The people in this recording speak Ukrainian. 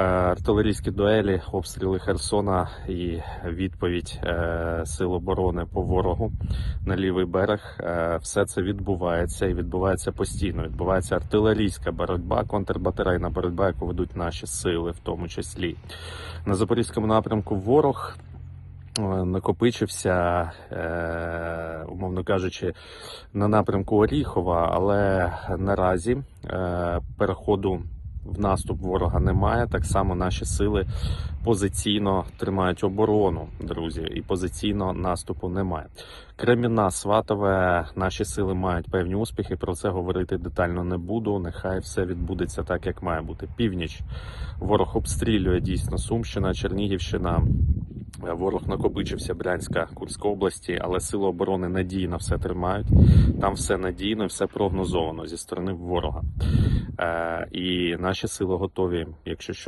Е, Артилерійські дуелі, обстріли Херсона і відповідь е, Сил оборони по ворогу на лівий берег. Е, Все це відбувається і відбувається постійно. Відбувається артилерійська боротьба, контрбатарейна боротьба, яку ведуть наші сили, в тому числі на запорізькому напрямку. Ворог накопичився, умовно кажучи, на напрямку Оріхова, але наразі переходу в наступ ворога немає. Так само наші сили позиційно тримають оборону, друзі, і позиційно наступу немає. Креміна, Сватове, наші сили мають певні успіхи. Про це говорити детально не буду. Нехай все відбудеться так, як має бути. Північ ворог обстрілює дійсно Сумщина, Чернігівщина. Е, Ворог накопичився Брянська, Курська області, але сили оборони надійно все тримають. Там все надійно, все прогнозовано зі сторони ворога. Е, і наші сили готові, якщо що.